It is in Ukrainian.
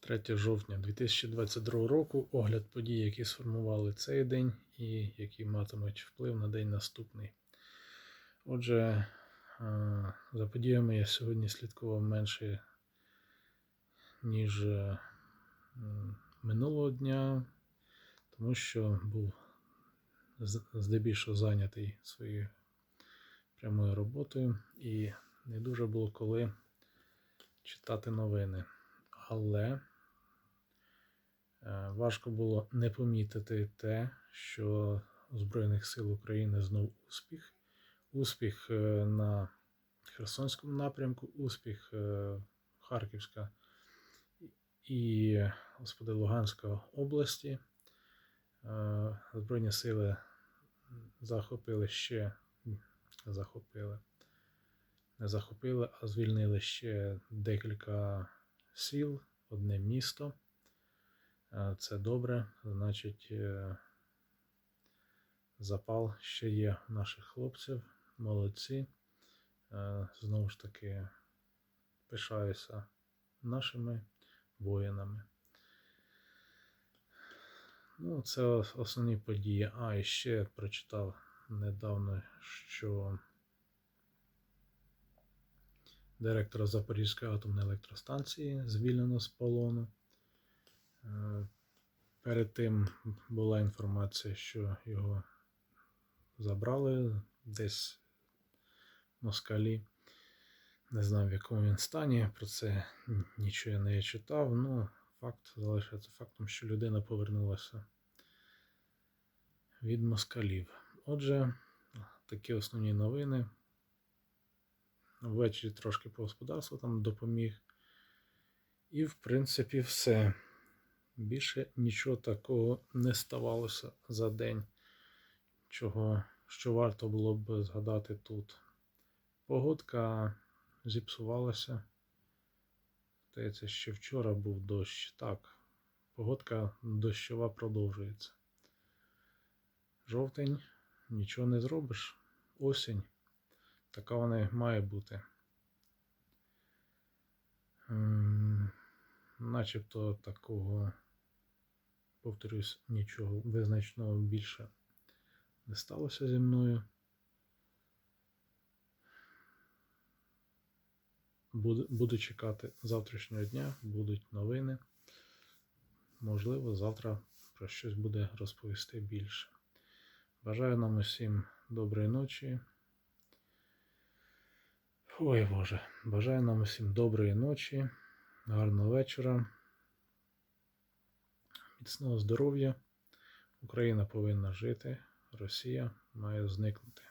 3 жовтня 2022 року. Огляд подій, які сформували цей день і які матимуть вплив на день наступний. Отже, е, за подіями я сьогодні слідкував менше, ніж е, минулого дня, тому що був здебільшого зайнятий своєю прямою роботою і не дуже було коли читати новини. Але е, важко було не помітити те, що у Збройних сил України знов успіх. Успіх е, на Херсонському напрямку, успіх е, Харківська і господи, Луганська області. Збройні сили захопили ще захопили. Не захопили, а звільнили ще декілька сіл, одне місто. Е, Це добре. Значить, е, запал ще є наших хлопців. Молодці. Е, Знову ж таки, пишаюся нашими воїнами. Ну, це основні події. А, і ще прочитав недавно, що директора Запорізької атомної електростанції звільнено з полону. Е, Перед тим була інформація, що його забрали десь москалі. Не знаю, в якому він стані. Про це нічого я не читав. Ну, факт залишається фактом, що людина повернулася від москалів. Отже, такі основні новини. Ввечері трошки по господарству там допоміг. І, в принципі, все. Більше нічого такого не ставалося за день, чого, що варто було б згадати тут. Погодка зіпсувалася. Здається, ще вчора був дощ. Так, погодка дощова продовжується. Жовтень, нічого не зробиш. Осінь. Така вона має бути. Начебто такого, повторюсь, нічого визначного більше не сталося зі мною. Буду, буду чекати завтрашнього дня, будуть новини. Можливо, завтра про щось буде розповісти більше. Бажаю нам усім доброї ночі. Ой Боже, бажаю нам усім доброї ночі, гарного вечора, міцного здоров'я. Україна повинна жити, Росія має зникнути.